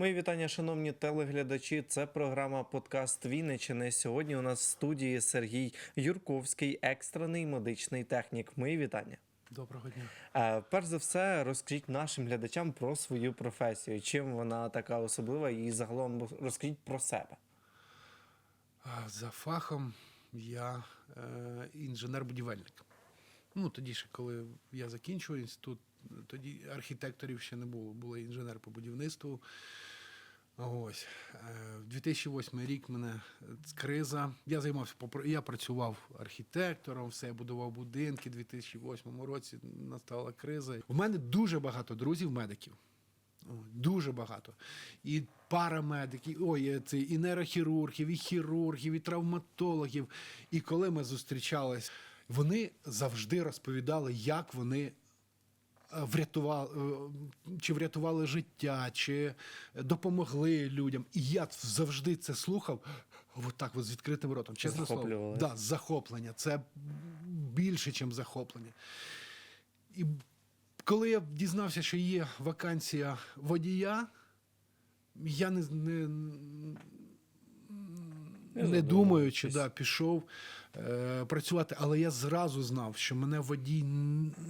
Мої вітання, шановні телеглядачі. Це програма Подкаст Вінничини. Сьогодні у нас в студії Сергій Юрковський, екстрений медичний технік. Мої вітання. Доброго дня. Е, Перш за все, розкажіть нашим глядачам про свою професію. Чим вона така особлива, і загалом розкажіть про себе. За фахом я е, інженер-будівельник. Ну, тоді ще, коли я закінчував інститут, тоді архітекторів ще не було, були інженер по будівництву. Ось. Е, 2008 рік мене криза. Я займався, я працював архітектором, все, я будував будинки. У 2008 році настала криза. У мене дуже багато друзів, медиків. Дуже багато. І парамедиків, ой, це і нейрохірургів, і хірургів, і травматологів. І коли ми зустрічались, вони завжди розповідали, як вони е, врятували, е, чи врятували життя, чи допомогли людям. І я завжди це слухав отак, от з відкритим ротом. Чесне слово. Да, захоплення. Це більше, ніж захоплення. І коли я дізнався, що є вакансія водія, я не, не, не задумувався. думаючи, да, пішов е, працювати. Але я зразу знав, що мене водій,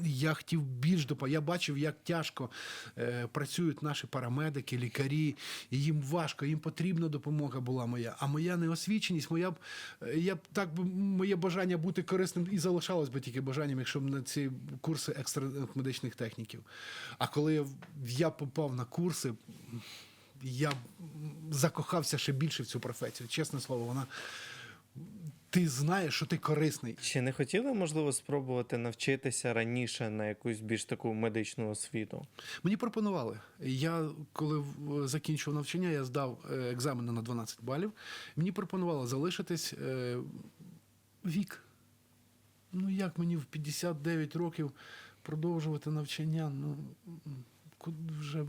я хотів більш допомогти. Я бачив, як тяжко е, працюють наші парамедики, лікарі, і їм важко, їм потрібна допомога була моя. А моя неосвіченість, моя б е, я б так моє бажання бути корисним і залишалось би тільки бажанням, якщо б на ці курси екстрених медичних техніків. А коли я попав на курси, я закохався ще більше в цю професію. Чесне слово, вона. Ти знаєш, що ти корисний. Чи не хотіли, можливо, спробувати навчитися раніше на якусь більш таку медичну освіту? Мені пропонували. Я коли закінчив навчання, я здав е, екзамени на 12 балів. Мені пропонували залишитись е, вік. Ну як мені в 59 років продовжувати навчання? Ну вже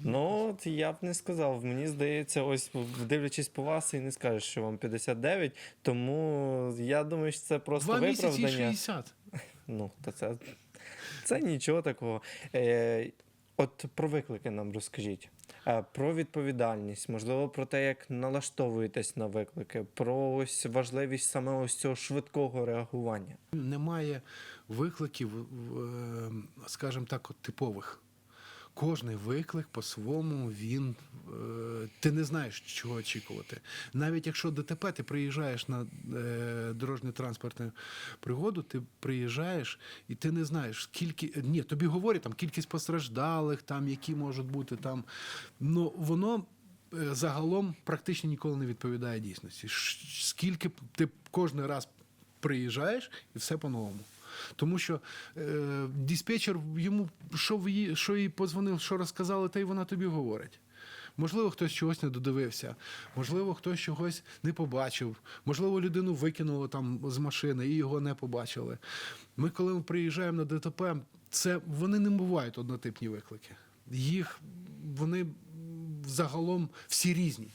Ну, от я б не сказав. Мені здається, ось дивлячись по вас, і не скажеш, що вам 59, тому я думаю, що це просто два місяці виправдання. 60. Ну, то це, це нічого такого. Е, от про виклики нам розкажіть. Е, про відповідальність, можливо, про те, як налаштовуєтесь на виклики, про ось важливість саме ось цього швидкого реагування. Немає викликів, е, скажімо так, типових. Кожний виклик по-своєму він е, ти не знаєш, чого очікувати. Навіть якщо ДТП, ти приїжджаєш на е, дорожньо транспортну пригоду, ти приїжджаєш і ти не знаєш, скільки ні, тобі говорять там кількість постраждалих, там які можуть бути там. Ну воно е, загалом практично ніколи не відповідає дійсності. Скільки ти кожен раз приїжджаєш і все по-новому. Тому що е, диспетчер йому що, її, що їй позвонив, що розказали, те й вона тобі говорить. Можливо, хтось чогось не додивився, можливо, хтось чогось не побачив, можливо, людину викинуло там з машини і його не побачили. Ми, коли ми приїжджаємо на ДТП, це вони не бувають однотипні виклики. Їх вони загалом всі різні.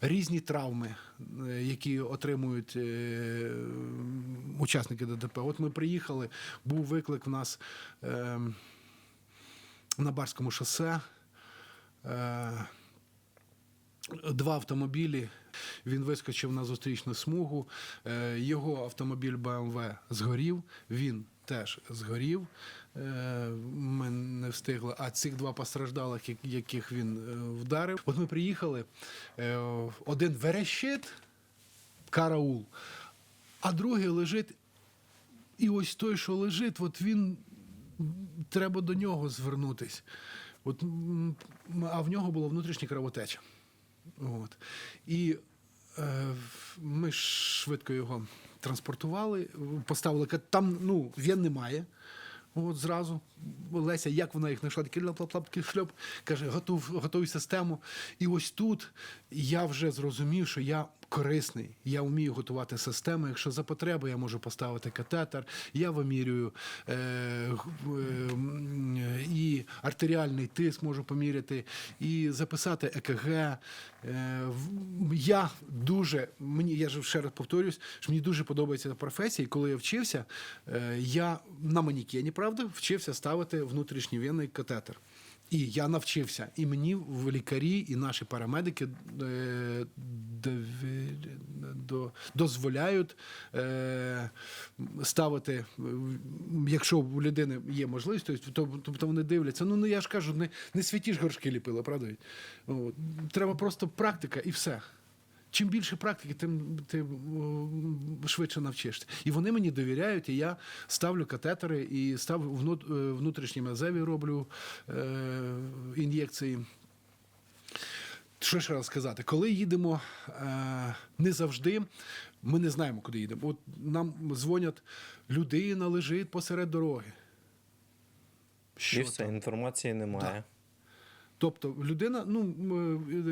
Різні травми, е, які отримують е, учасники ДТП. От ми приїхали, був виклик в нас е, на Барському шосе. Е, Два автомобілі. Він вискочив на зустрічну смугу. Його автомобіль BMW згорів. Він теж згорів. Е, Ми не встигли. А цих два постраждалих, яких він е, вдарив. От ми приїхали. е, Один верещить, караул, а другий лежить. І ось той, що лежить, от він треба до нього звернутись. От, а в нього була внутрішня кровотеча. От. І е, ми швидко його транспортували, поставили там, ну, він немає. От зразу Леся, як вона їх знайшла, такий ляп-ляп-ляп, шльоп, каже, готуй систему. І ось тут я вже зрозумів, що я корисний. Я вмію готувати систему. Якщо за потреби, я можу поставити катетер, я вимірюю е, е, і артеріальний тиск можу поміряти, і записати ЕКГ. Е, я дуже, мені, я ж ще раз повторюсь, що мені дуже подобається професія. І коли я вчився, е, я на манікені, правда, вчився ставити внутрішній вінний катетер. І я навчився. І мені в лікарі, і наші парамедики е, дозволяють е, ставити, якщо у людини є можливість, тобто, вони дивляться. Ну, ну я ж кажу, не, не святі ж горшки ліпили, правда? Треба просто практика і все. Чим більше практики, тим ти швидше навчишся. І вони мені довіряють, і я ставлю катетери і ставлю внут- е, внутрішні мезеві роблю е, ін'єкції. Що ще раз сказати? Коли їдемо е, не завжди, ми не знаємо, куди їдемо. От нам дзвонять, людина лежить посеред дороги. І все, інформації немає. Тобто людина, ну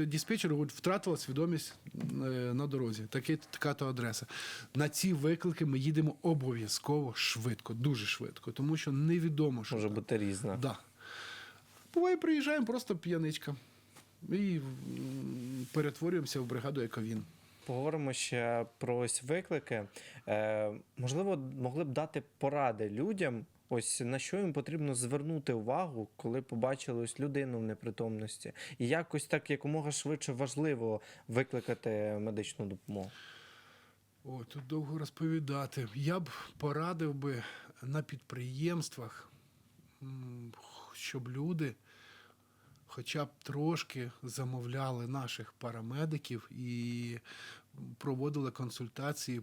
е, диспетчер втратила свідомість е, на дорозі. Таке, така то адреса. На ці виклики ми їдемо обов'язково швидко, дуже швидко, тому що невідомо, що Може там. бути різна. Да. Буває, приїжджаємо просто п'яничка і перетворюємося в бригаду Ековін. Поговоримо ще про ось виклики. Е, можливо, могли б дати поради людям, ось на що їм потрібно звернути увагу, коли побачили ось людину в непритомності, і якось так якомога швидше важливо викликати медичну допомогу. О, тут довго розповідати. Я б порадив би на підприємствах, щоб люди хоча б трошки замовляли наших парамедиків і проводили консультації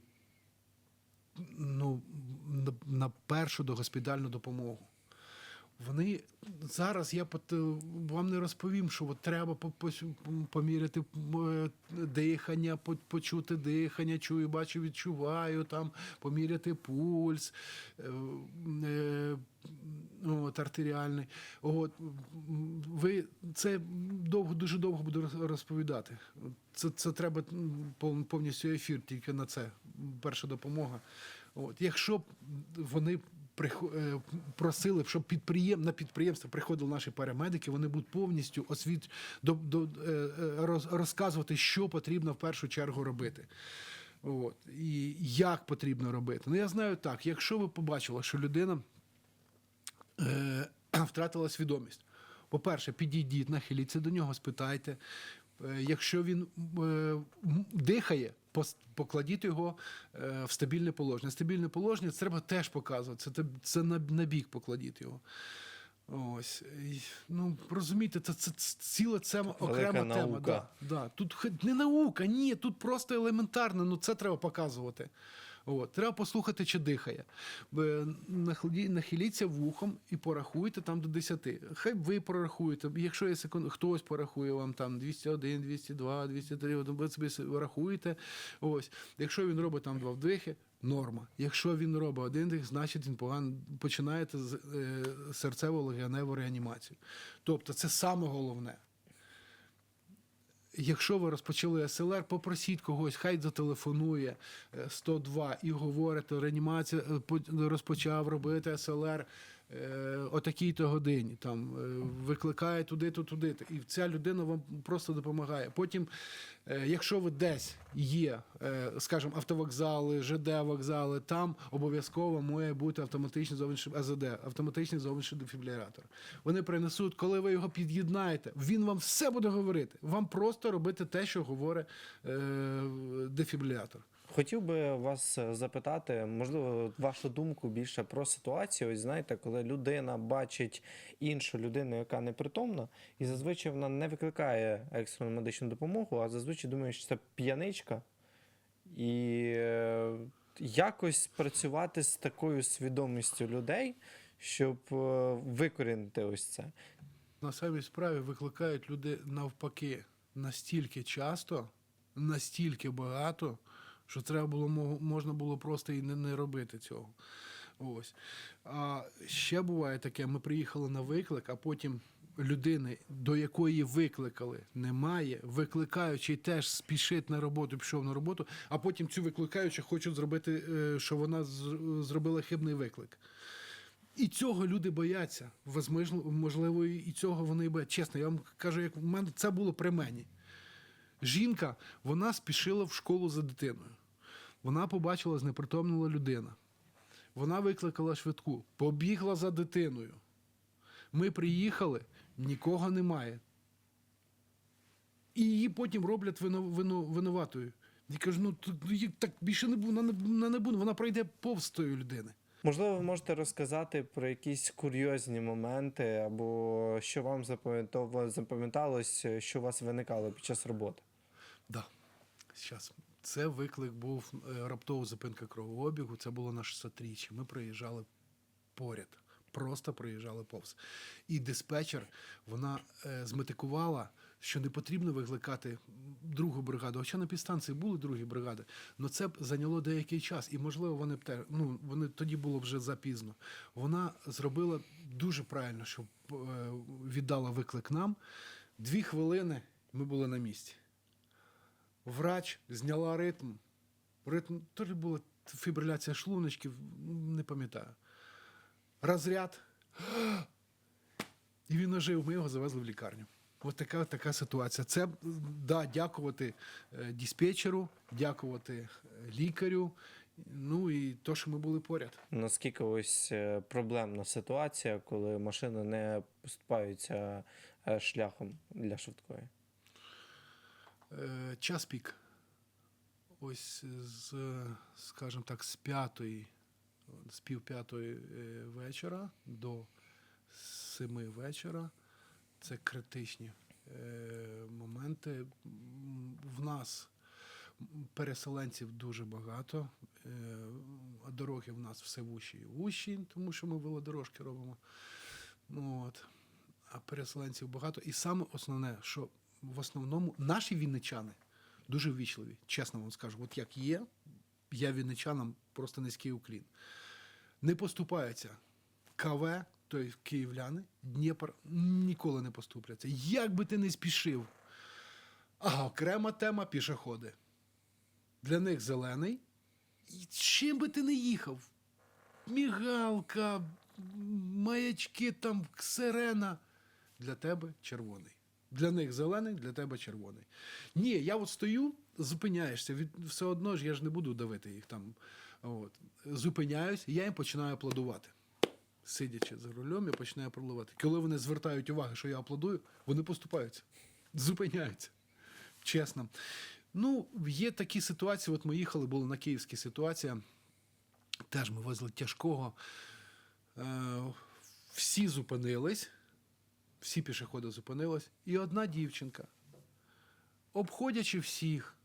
ну, на, першу догоспітальну допомогу. Вони зараз я вам не розповім, що от треба поміряти е, дихання, почути дихання, чую, бачу, відчуваю, там, поміряти пульс, е, е, от, артеріальний. От, ви це довго, дуже довго буду розповідати. Це, це треба повністю ефір тільки на це. Перша допомога. От, якщо б вони е, просили, щоб підприєм... на підприємство приходили наші парамедики, вони будуть повністю освіт... до... До... е, е, роз... розказувати, що потрібно в першу чергу робити. От. І як потрібно робити. Ну, я знаю так, якщо ви побачили, що людина е, втратила свідомість. По-перше, підійдіть, нахиліться до нього, спитайте. Е, Якщо він е, дихає, покладіть його е, в стабільне положення. Стабільне положення це треба теж показувати. Це, це на, на бік покладіть його. Ось. Ну, розумієте, це, це, це ціла це окрема наука. тема. Да, да. Тут не наука, ні, тут просто елементарно, ну це треба показувати. От. Треба послухати, чи дихає. Нахилі- Нахиліться вухом і порахуйте там до 10. Хай ви порахуєте. Якщо є секунд, хтось порахує вам там 201, 202, 203, от ви собі рахуєте. Ось. Якщо він робить там два вдихи, норма. Якщо він робить один дих, значить він погано починаєте з е, серцево-легеневу реанімацію. Тобто це саме головне. Якщо ви розпочали СЛР, попросіть когось, хай зателефонує е, 102 і говорите, реанімація е, по- розпочав робити СЛР. е, о такій-то годині. Там е, викликає туди-то, туди-то. І ця людина вам просто допомагає. Потім, е, якщо ви десь є, е, скажімо, автовокзали, ЖД вокзали, там обов'язково має бути автоматичний зовнішній АЗД, автоматичний зовнішній дефібрилятор. Вони принесуть, коли ви його під'єднаєте, він вам все буде говорити. Вам просто робити те, що говорить е, дефібрилятор. Хотів би вас е, запитати, можливо, вашу думку більше про ситуацію. Ось знаєте, коли людина бачить іншу людину, яка непритомна, і зазвичай вона не викликає екстрену медичну допомогу, а зазвичай думає, що це п'яничка. І е, якось працювати з такою свідомістю людей, щоб е, викорінити ось це. На самій справі викликають люди навпаки настільки часто, настільки багато, що треба було мо- можна було просто і не, не робити цього. Ось. А ще буває таке: ми приїхали на виклик, а потім людини, до якої викликали, немає. Викликаючий теж спішить на роботу, пішов на роботу, а потім цю викликаючу хочуть зробити, е, що вона зробила хибний виклик. І цього люди бояться. Можливо, і цього вони бояться. Чесно, я вам кажу, як в мене це було при мені. Жінка, вона спішила в школу за дитиною. Вона побачила, знепритомніла людина. Вона викликала швидку, побігла за дитиною. Ми приїхали, нікого немає. І її потім роблять вино, вино, винуватою. Я кажу, ну ну, так більше не буде, вона не, буде, вона пройде повз тої людини. Можливо, ви можете розказати про якісь курйозні моменти, або що вам запам'яталось, що у вас виникало під час роботи. Да. Щас. Це виклик був е, раптова зупинка кровообігу. Це було на 600-річчя. Ми проїжджали поряд, просто проїжджали повз. І диспетчер вона е, зметикувала, що не потрібно викликати другу бригаду. Хоча на підстанції були другі бригади, але це б зайняло деякий час. І можливо, вони б те, ну вони тоді було вже запізно. Вона зробила дуже правильно, що е, віддала виклик нам. Дві хвилини ми були на місці. Врач зняла ритм. Ритм то ли була фібриляція шлуночків, не пам'ятаю. Розряд. І він ожив, ми його завезли в лікарню. Ось така, така ситуація. Це да, дякувати е, диспетчеру, дякувати е, лікарю. Ну і то, що ми були поряд. Наскільки ось е, проблемна ситуація, коли машини не поступаються шляхом для швидкої? Е, Час пік. Ось з, скажімо так, з п'ятої, з пів п'ятої е, вечора до семи вечора. Це критичні е, моменти. В нас переселенців дуже багато, а дороги в нас все вущі і вущі, тому що ми велодорожки робимо. Ну, от. А переселенців багато. І саме основне, що в основному наші вінничани дуже ввічливі, чесно вам скажу. От як є, я вінничанам просто низький уклін. Не поступаються КВ, тобто київляни, Дніпр ніколи не поступляться. Як би ти не спішив. А окрема тема пішоходи. Для них зелений. І чим би ти не їхав? Мігалка, маячки, там, сирена. Для тебе червоний. Для них зелений, для тебе червоний. Ні, я от стою, зупиняєшся. Від, все одно ж я ж не буду давити їх там. От. Зупиняюсь, я їм починаю аплодувати. Сидячи за рулем, я починаю аплодувати. Коли вони звертають увагу, що я аплодую, вони поступаються, зупиняються. Чесно. Ну, є такі ситуації. От ми їхали, була на київській ситуація. Теж ми везли тяжкого. Е, всі зупинились, всі пішоходи зупинились, і одна дівчинка, обходячи всіх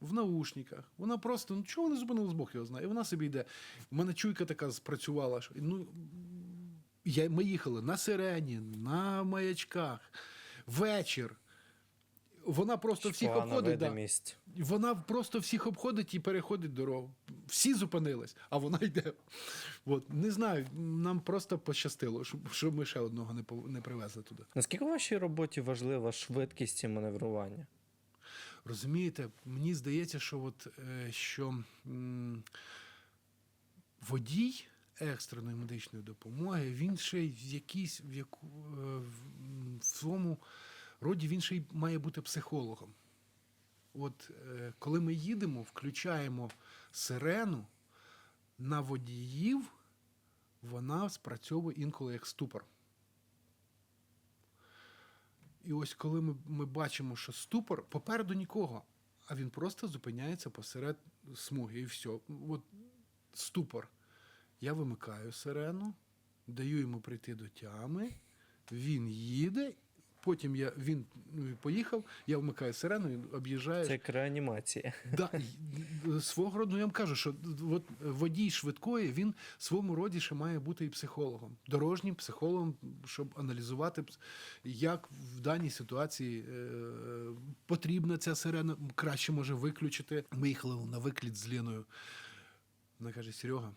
в наушниках, вона просто, ну чого вона зупинилась, Бог його знає. І вона собі йде. У мене чуйка така спрацювала. Що, ну, я, ми їхали на сирені, на маячках, вечір. Вона просто всіх обходить. Да. Вона просто всіх обходить і переходить дорогу. Всі зупинились, а вона йде. От, не знаю, нам просто пощастило, що, ми ще одного не, не привезли туди. Наскільки в вашій роботі важлива швидкість і маневрування? Розумієте, мені здається, що, от, е, що м, водій екстреної медичної допомоги, він ще в якійсь в, яку, е, в своєму роді він ще й має бути психологом. От е, коли ми їдемо, включаємо сирену на водіїв, вона спрацьовує інколи як ступор. І ось коли ми, ми бачимо, що ступор попереду нікого, а він просто зупиняється посеред смуги і все. От ступор. Я вимикаю сирену, даю йому прийти до тями, він їде, потім я, він ну, поїхав, я вмикаю сирену, він об'їжджає. Це як реанімація. Да, свого роду я вам кажу, що от водій швидкої він в своєму роді ще має бути і психологом, дорожнім психологом, щоб аналізувати, як в даній ситуації е, потрібна ця сирена, краще може виключити. Ми їхали на викліт з Леною. Вона каже: Серега,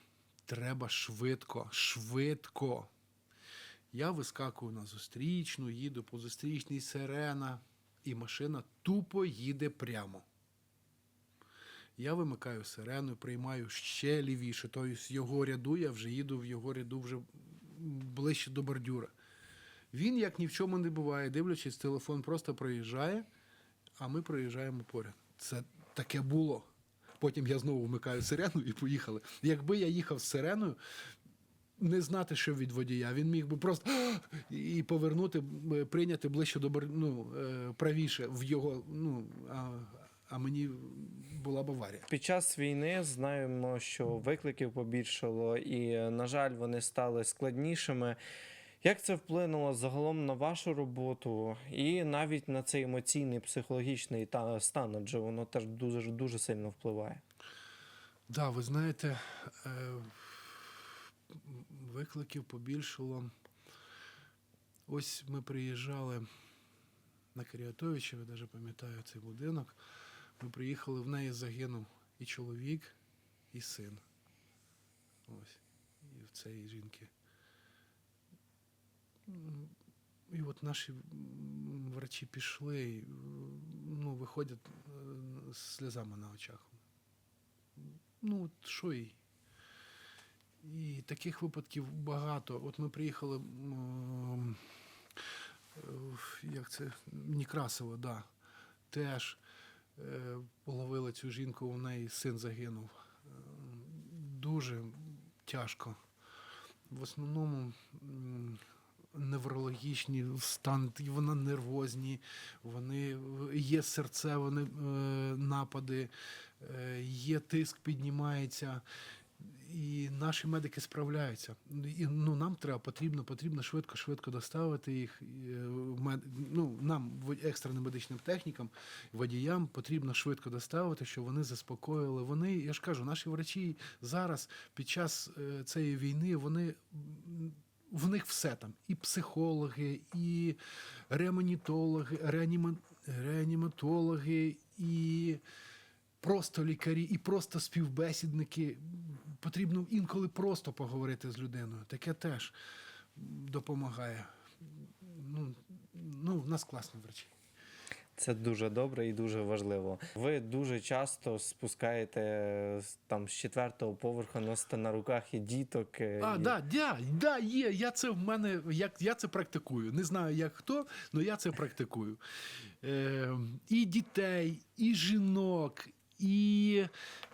треба швидко, швидко. Я вискакую на зустрічну, їду по зустрічній сирена, і машина тупо їде прямо. Я вимикаю сирену, приймаю ще лівіше. Тобто з його ряду я вже їду в його ряду вже ближче до бордюра. Він, як ні в чому не буває, дивлячись, телефон просто проїжджає, а ми проїжджаємо поряд. Це таке було. Потім я знову вмикаю сирену і поїхали. Якби я їхав з сиреною, не знати, що від водія. Він міг би просто і повернути, е, прийняти ближче до ну, е, правіше в його. Ну, а, а мені була б аварія. Під час війни знаємо, що викликів побільшало, і, на жаль, вони стали складнішими. Як це вплинуло загалом на вашу роботу і навіть на цей емоційний, психологічний та стан, адже воно теж дуже дуже сильно впливає. Да, ви знаєте, е, викликів побільшало. Ось ми приїжджали на Каріатовича, я навіть пам'ятаю цей будинок. Ми приїхали, в неї загинув і чоловік, і син. Ось. І в цієї жінки. І от наші врачі пішли, і, ну, виходять е, з сльозами на очах. Ну, от що їй? Таких випадків багато. От ми приїхали, е, як це, Некрасово, да. Теж е, половили цю жінку, у неї син загинув. Е, Дуже тяжко. В основному неврологічні стан, і вона нервозні, вони є серцеві напади, є тиск, піднімається. І наші медики справляються. І, ну, нам треба потрібно, потрібно швидко, швидко доставити їх. Е, ну, нам, екстреним медичним технікам, водіям потрібно швидко доставити, щоб вони заспокоїли. Вони, я ж кажу, наші врачі зараз під час е, цієї війни вони. В них все там. І психологи, і ремонітологи, реаніма... реаніматологи, і просто лікарі, і просто співбесідники. Потрібно інколи просто поговорити з людиною. Таке теж допомагає. Ну, ну в нас класні врачі. Це дуже добре і дуже важливо. Ви дуже часто спускаєте з- там з четвертого поверху, носите на руках і діток. е, А, і- да, да, да, є. Я це в мене, як, я це практикую. Не знаю, як хто, але я це практикую. Е, і дітей, і жінок, і,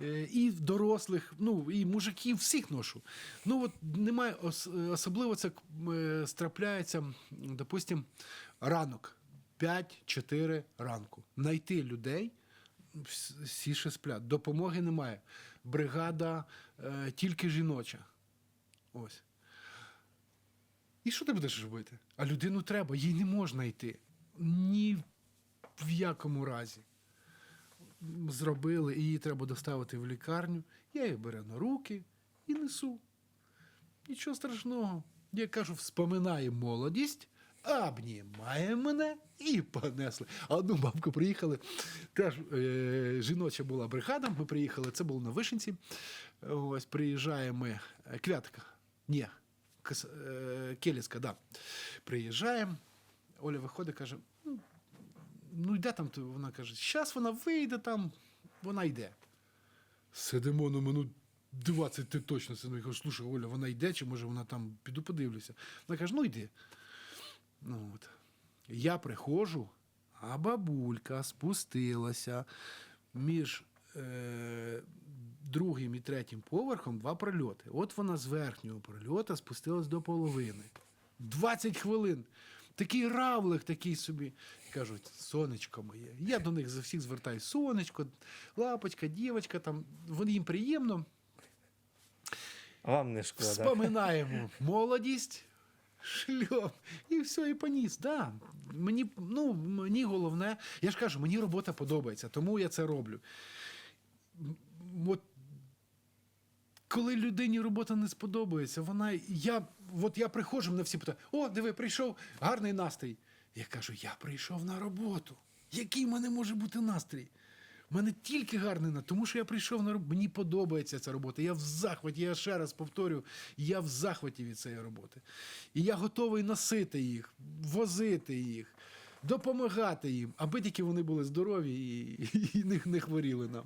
е, і дорослих, ну, і мужиків, всіх ношу. Ну, от немає, особливо це е, страпляється, м, допустим, ранок. 5-4 ранку. Найти людей, всі ще сплять. Допомоги немає. Бригада е, тільки жіноча. Ось. І що ти будеш робити? А людину треба, їй не можна йти. Ні в якому разі. Зробили, і її треба доставити в лікарню. Я її беру на руки і несу. Нічого страшного. Я кажу, вспоминає молодість, обнімає мене і понесли. А одну бабку приїхали. Теж е, жіноча була бригада. Ми приїхали, це було на Вишенці. Ось приїжджаємо ми. е, Квятка. Ні, е, Келіська, да. Приїжджаємо. Оля виходить, каже: ну, ну йде там, то вона каже, зараз вона вийде там, вона йде. Сидимо на минут 20, ти точно сидимо. Я кажу, слушай, Оля, вона йде, чи може вона там піду подивлюся. Вона каже, ну йди. Ну, от. Я приходжу, а бабулька спустилася між е, другим і третім поверхом два прольоти. От вона з верхнього прольота спустилась до половини. 20 хвилин. Такий равлик такий собі. Кажуть, сонечко моє. Я до них за всіх звертаюся. Сонечко, лапочка, дівочка, там, вони їм приємно. Вам не шкода. Вспоминаємо молодість, шльом, і все, і поніс. Да. Мені, ну, мені головне, я ж кажу, мені робота подобається, тому я це роблю. От, коли людині робота не сподобається, вона. Я, от я приходжу, мене всі питають: о, диви, прийшов, гарний настрій. Я кажу, я прийшов на роботу. Який в мене може бути настрій? У мене тільки гарний настрій, тому що я прийшов на роботу. Мені подобається ця робота. Я в захваті, я ще раз повторю, я в захваті від цієї роботи. І я готовий носити їх, возити їх, допомагати їм, аби тільки вони були здорові і, і не, не хворіли нам.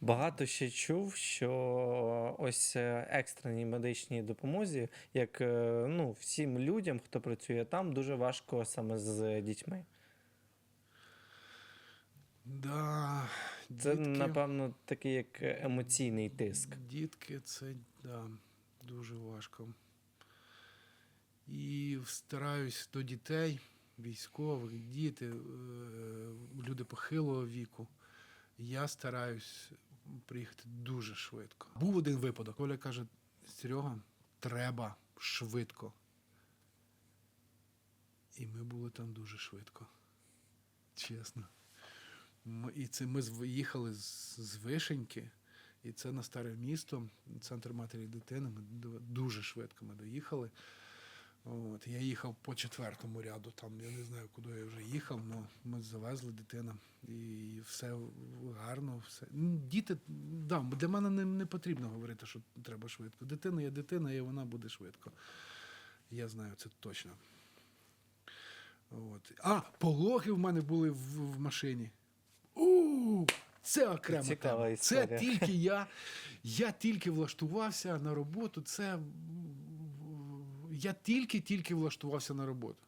Багато ще чув, що ось е, екстреній медичній допомозі, як е, ну, всім людям, хто працює там, дуже важко саме з дітьми. Да, Це, дітки, напевно, такий як емоційний тиск. Дітки, це да, дуже важко. І стараюсь до дітей, військових, діти, е, люди похилого віку. Я стараюсь приїхати дуже швидко. Був один випадок. Оля каже: Серега, треба швидко. І ми були там дуже швидко. Чесно. І це ми їхали з, з Вишеньки, і це на старе місто, центр матері і дитини. Ми дуже швидко ми доїхали. От, я їхав по четвертому ряду, там я не знаю, куди я вже їхав, але ми завезли дитину, і все гарно. Все. Ну, Діти, да, для мене не, не потрібно говорити, що треба швидко. Дитина є дитина, і вона буде швидко. Я знаю це точно. От. А, пологи в мене були в, в машині. У, це окрема Цікава тема. Це тільки я, я тільки влаштувався на роботу. Це я тільки-тільки влаштувався на роботу.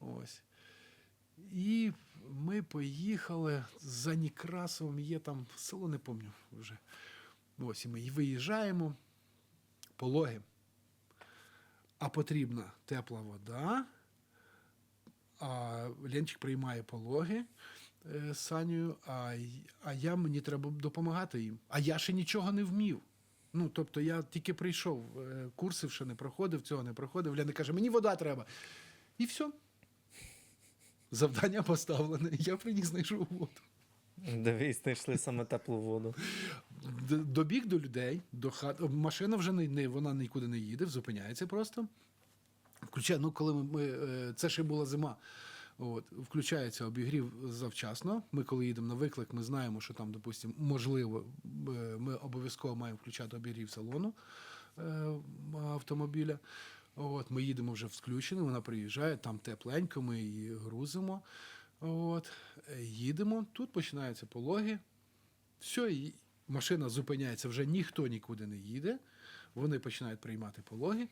Ось. І ми поїхали за Некрасовим, є там село, не пам'ятаю вже. Ось, і ми виїжджаємо, пологи. А потрібна тепла вода. А Ленчик приймає пологи е, з Санею, а, а я мені треба допомагати їм. А я ще нічого не вмів. Ну, тобто я тільки прийшов, е, курсів ще не проходив, цього не проходив. Леня каже, мені вода треба. І все. Завдання поставлене. Я приніс знайшов воду. Дивись, знайшли саме теплу воду. Добіг до людей, до хат. Машина вже не, не вона нікуди не їде, зупиняється просто. Включає, ну, коли ми, ми, е, це ще була зима. От, включається обігрів завчасно. Ми, коли їдемо на виклик, ми знаємо, що там, допустимо, можливо, е, ми обов'язково маємо включати обігрів салону е, автомобіля. От, ми їдемо вже включено, вона приїжджає, там тепленько, ми її грузимо. От, їдемо, тут починаються пологи. Все, машина зупиняється, вже ніхто нікуди не їде. Вони починають приймати пологи.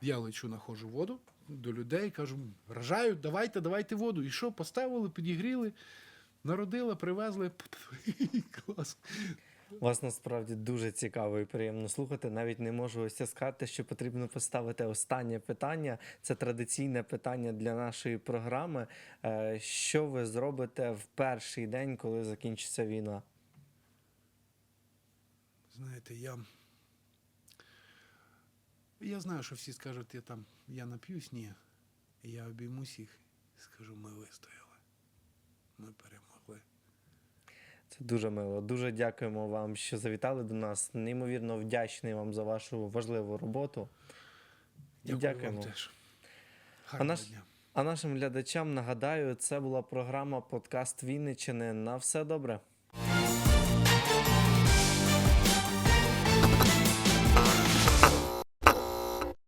Я лечу, находжу воду до людей, кажу, рожають, давайте, давайте воду. І що, поставили, підігріли, народила, привезли. Клас. Вас насправді дуже цікаво і приємно слухати. Навіть не можу ось сказати, що потрібно поставити останнє питання. Це традиційне питання для нашої програми. Е, Що ви зробите в перший день, коли закінчиться війна? Знаєте, я. Я знаю, що всі скажуть, я там я нап'юсь, ні. Я обіймусь їх і скажу, ми вистояли. Ми перемогли. Це дуже мило. Дуже дякуємо вам, що завітали до нас. Неймовірно вдячний вам за вашу важливу роботу. Дякую дякуємо. вам теж. А, наш, дня. а нашим глядачам нагадаю, це була програма Подкаст Вінничини. На все добре.